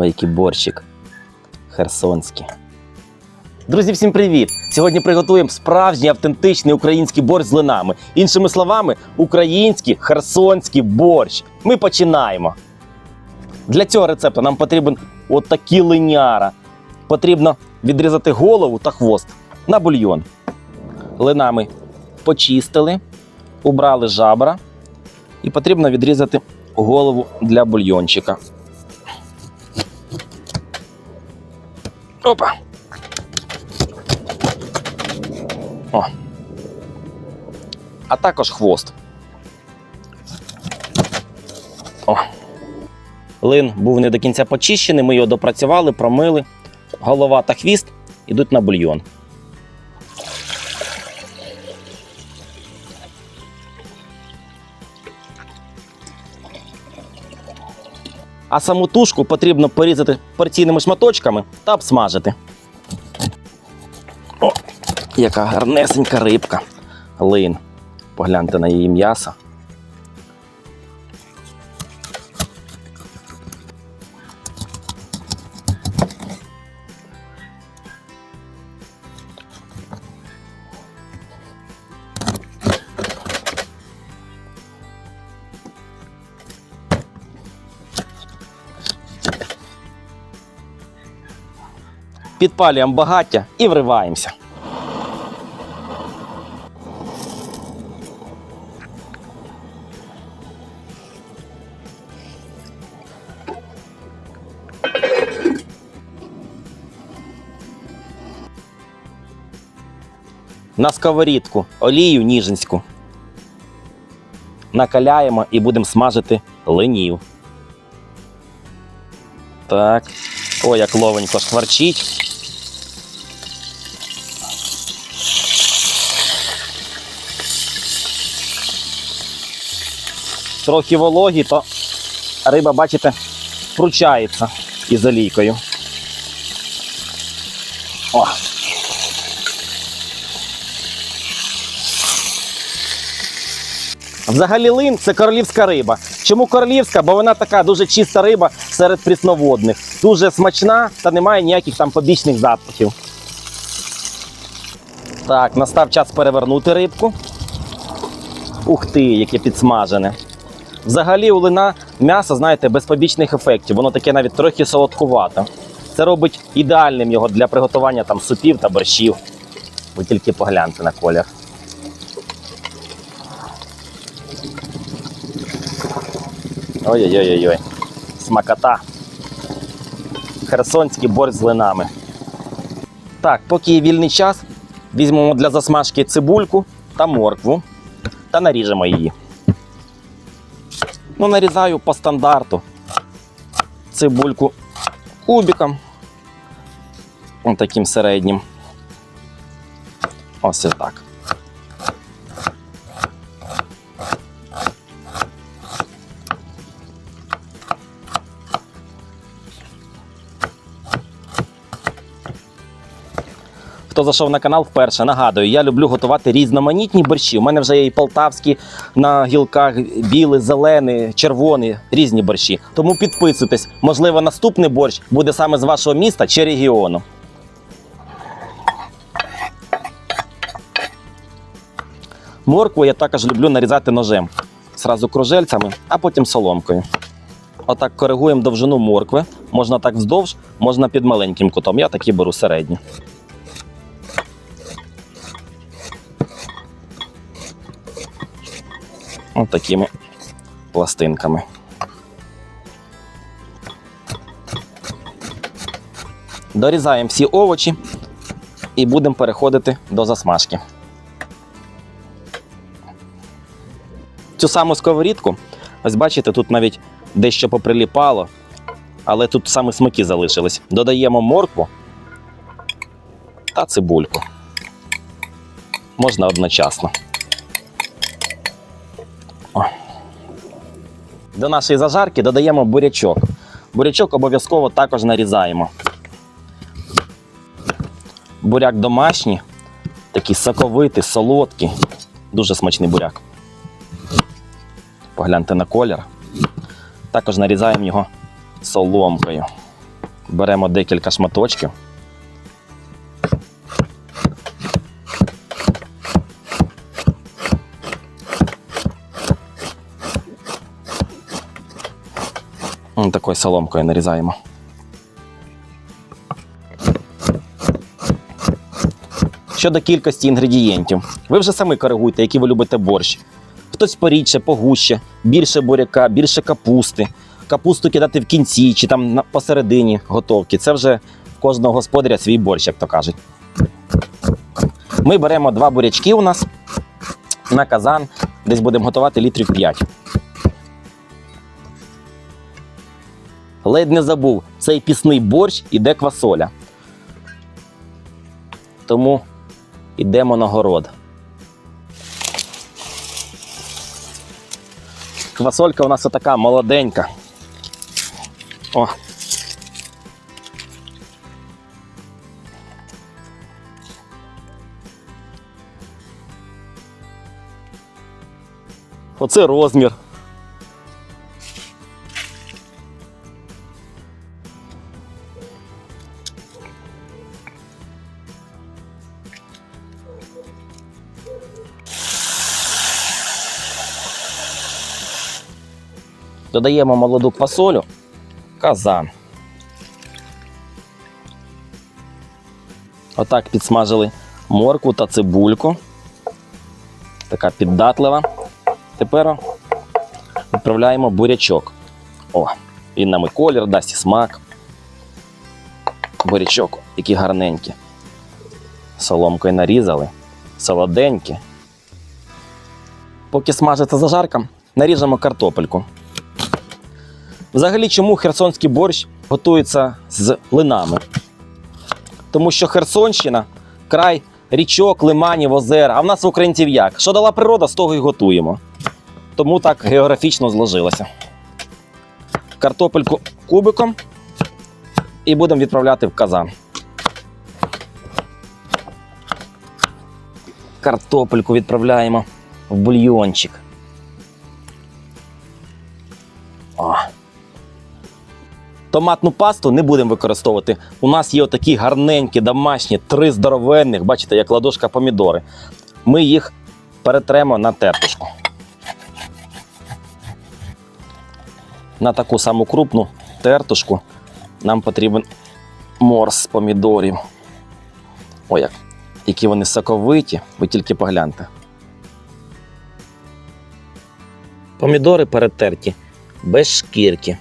Ой, який борщик. Херсонський. Друзі, всім привіт! Сьогодні приготуємо справжній автентичний український борщ з линами. Іншими словами, український херсонський борщ. Ми починаємо. Для цього рецепту нам потрібен отакий линяра. Потрібно відрізати голову та хвост на бульйон. Линами почистили, убрали жабра і потрібно відрізати голову для бульйончика. Опа. О. А також хвост. О. Лин був не до кінця почищений, ми його допрацювали, промили. Голова та хвіст йдуть на бульйон. А саму тушку потрібно порізати порційними шматочками та обсмажити. О, яка гарнесенька рибка. Лин. Погляньте на її м'ясо. Підпалюємо багаття і вриваємося. На сковорідку олію ніжинську. Накаляємо і будемо смажити линів. Так. Ой, як ловенько скварчить. Трохи вологі, то риба, бачите, пручається із олійкою. О. Взагалі лин це королівська риба. Чому королівська? Бо вона така дуже чиста риба серед прісноводних. Дуже смачна та немає ніяких там побічних запахів. Так, настав час перевернути рибку. Ух ти, яке підсмажене. Взагалі у лина м'ясо, знаєте, без побічних ефектів. Воно таке навіть трохи солодкувате. Це робить ідеальним його для приготування там супів та борщів. Ви тільки погляньте на колір. Ой-ой-ой-ой. Смакота. Херсонський борщ з линами. Так, поки є вільний час, візьмемо для засмажки цибульку та моркву та наріжемо її. Ну, нарізаю по стандарту. Цибульку кубиком. Ось таким середнім. Ось так. Хто зайшов на канал вперше, нагадую, я люблю готувати різноманітні борщі. У мене вже є і полтавські на гілках, білий, зелений, червоний, різні борщі. Тому підписуйтесь. Можливо, наступний борщ буде саме з вашого міста чи регіону. Моркву я також люблю нарізати ножем. Зразу кружельцями, а потім соломкою. Отак коригуємо довжину моркви. Можна так вздовж, можна під маленьким кутом. Я такі беру середні. Такими пластинками. Дорізаємо всі овочі і будемо переходити до засмажки. Цю саму сковорідку, ось бачите, тут навіть дещо поприліпало, але тут саме смаки залишились. Додаємо моркву та цибульку. Можна одночасно. До нашої зажарки додаємо бурячок. Бурячок обов'язково також нарізаємо. Буряк домашній, такий соковитий, солодкий, дуже смачний буряк. Погляньте на колір. Також нарізаємо його соломкою. Беремо декілька шматочків. Такою соломкою нарізаємо. Щодо кількості інгредієнтів, ви вже самі коригуйте, які ви любите борщ. Хтось порідше, погуще, більше буряка, більше капусти. Капусту кидати в кінці чи там посередині готовки. Це вже в кожного господаря свій борщ, як то кажуть. Ми беремо два бурячки у нас на казан, десь будемо готувати літрів 5. Ледь не забув, цей пісний борщ іде квасоля. Тому йдемо на город. Квасолька у нас отака молоденька. О. Оце розмір. Додаємо молоду квасолю, казан. Отак підсмажили моркву та цибульку. Така піддатлива. Тепер відправляємо бурячок. О, він нам і колір дасть і смак. Бурячок, які гарненькі. Соломкою нарізали. Солоденькі. Поки смажиться зажарка, наріжемо картопельку. Взагалі, чому херсонський борщ готується з линами? Тому що Херсонщина край річок, лиманів, озер. А в нас в українців як? Що дала природа, з того і готуємо. Тому так географічно зложилося. Картопельку кубиком і будемо відправляти в казан. Картопельку відправляємо в бульйончик. Томатну пасту не будемо використовувати. У нас є отакі гарненькі, домашні, три здоровенних, бачите, як ладошка помідори. Ми їх перетремо на тертушку. На таку саму крупну тертушку нам потрібен морс помідорів. Ой, як. Які вони соковиті, ви тільки погляньте. Помідори перетерті без шкірки.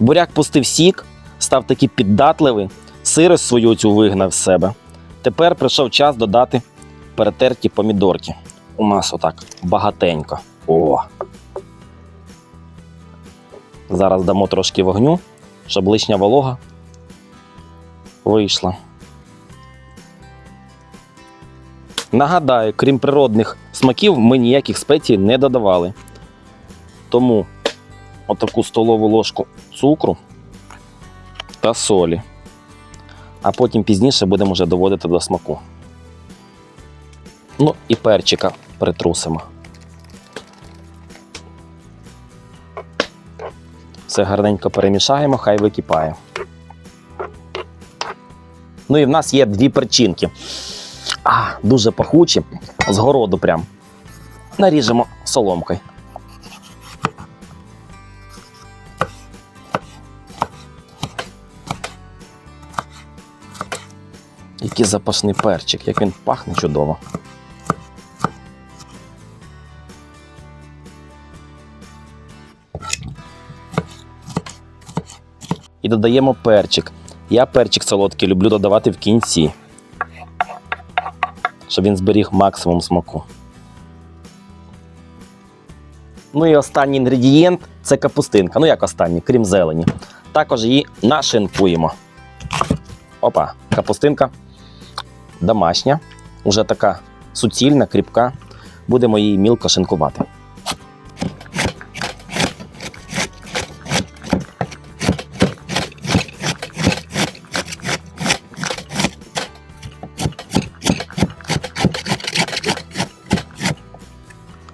Буряк пустив сік, став такий піддатливий, сирость свою цю вигнав з себе. Тепер прийшов час додати перетерті помідорки. У нас отак багатенько. О! Зараз дамо трошки вогню, щоб лишня волога вийшла. Нагадаю, крім природних смаків, ми ніяких спецій не додавали. Тому отаку столову ложку цукру та солі. А потім пізніше будемо вже доводити до смаку. Ну і перчика притрусимо. Все гарненько перемішаємо, хай википає. Ну і в нас є дві перчинки. А, дуже пахучі, з городу прям. Наріжемо соломкою. Який запашний перчик, як він пахне чудово. І додаємо перчик. Я перчик солодкий люблю додавати в кінці, щоб він зберіг максимум смаку. Ну і останній інгредієнт це капустинка. Ну як останній, крім зелені. Також її нашинкуємо. Опа, капустинка домашня, уже така суцільна, кріпка. Будемо її мілко шинкувати.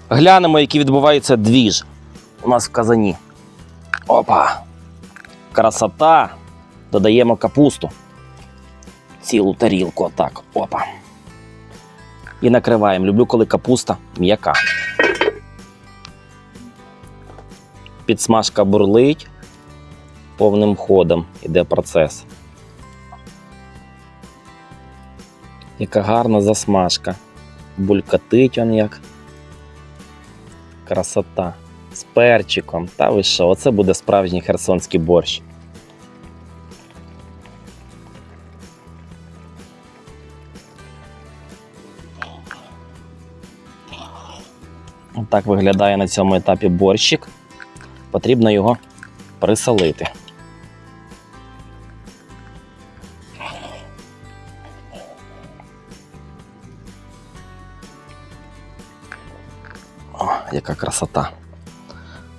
Глянемо, який відбувається двіж у нас в казані. Опа. Красота. Додаємо капусту. Цілу тарілку, отак. Опа. І накриваємо. Люблю, коли капуста м'яка. Підсмажка бурлить. Повним ходом іде процес. Яка гарна засмажка. Булькатить он як. Красота. З перчиком. Та ви що, оце буде справжній херсонський борщ. Так виглядає на цьому етапі борщик. Потрібно його присолити. О, яка красота.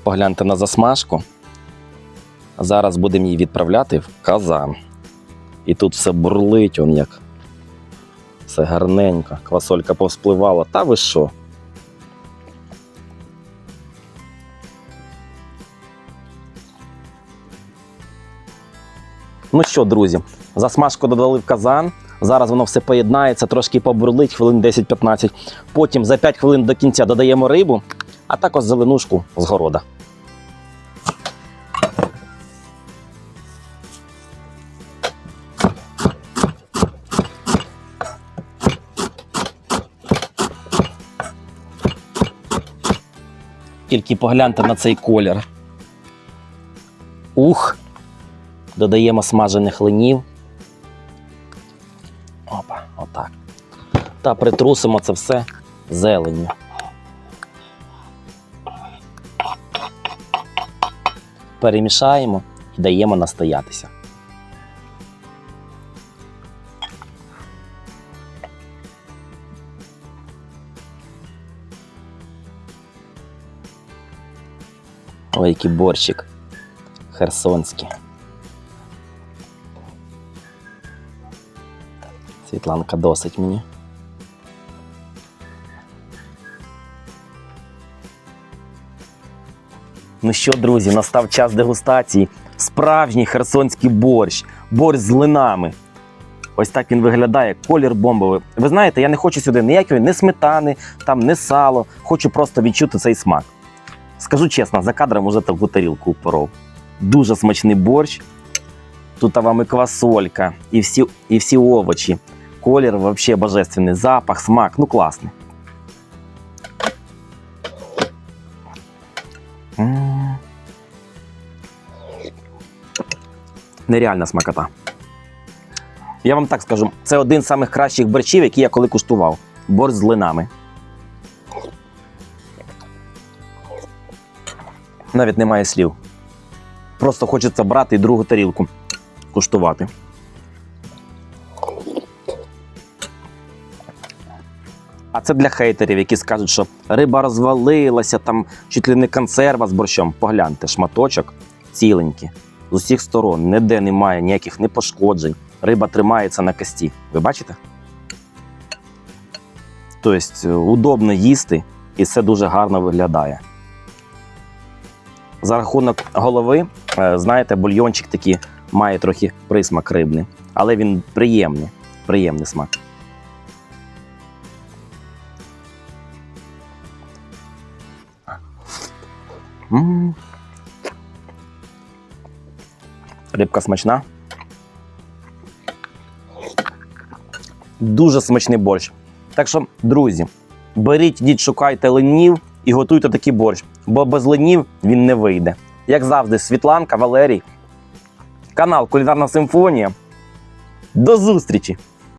Погляньте на засмажку. Зараз будемо її відправляти в казан. І тут все бурлить, он як. Все гарненько. Квасолька повспливала. Та ви що? Ну що, друзі, засмажку додали в казан. Зараз воно все поєднається, трошки побурлить, хвилин 10-15. Потім за 5 хвилин до кінця додаємо рибу, а також зеленушку з города. Тільки погляньте на цей колір. Ух! Додаємо смажених линів. Опа, отак. Та притрусимо це все зеленню. Перемішаємо і даємо настоятися. Ой, який борщик херсонський. Світланка досить мені. Ну що, друзі, настав час дегустації. Справжній херсонський борщ, борщ з линами. Ось так він виглядає, колір бомбовий. Ви знаєте, я не хочу сюди ніякої не сметани, там не сало. Хочу просто відчути цей смак. Скажу чесно, за кадром уже таку тарілку упоров. Дуже смачний борщ. Тут вам і квасолька, і всі, і всі овочі. Колір взагалі божественний, запах, смак, ну класний. Нереальна смакота. Я вам так скажу, це один з самих кращих борщів, які я коли куштував. Борщ з линами. Навіть немає слів. Просто хочеться брати і другу тарілку куштувати. Це для хейтерів, які скажуть, що риба розвалилася, там чуть ли не консерва з борщом. Погляньте, шматочок ціленький. З усіх сторон, ніде немає ніяких не пошкоджень. Риба тримається на кості. Ви бачите? Тобто, удобно їсти і все дуже гарно виглядає. За рахунок голови, е, знаєте, бульйончик такий має трохи присмак рибний, але він приємний, приємний смак. Рибка смачна. Дуже смачний борщ. Так що, друзі, беріть, йдіть, шукайте ленів і готуйте такий борщ, бо без ленів він не вийде. Як завжди, Світланка, Валерій, канал Кулінарна Симфонія. До зустрічі!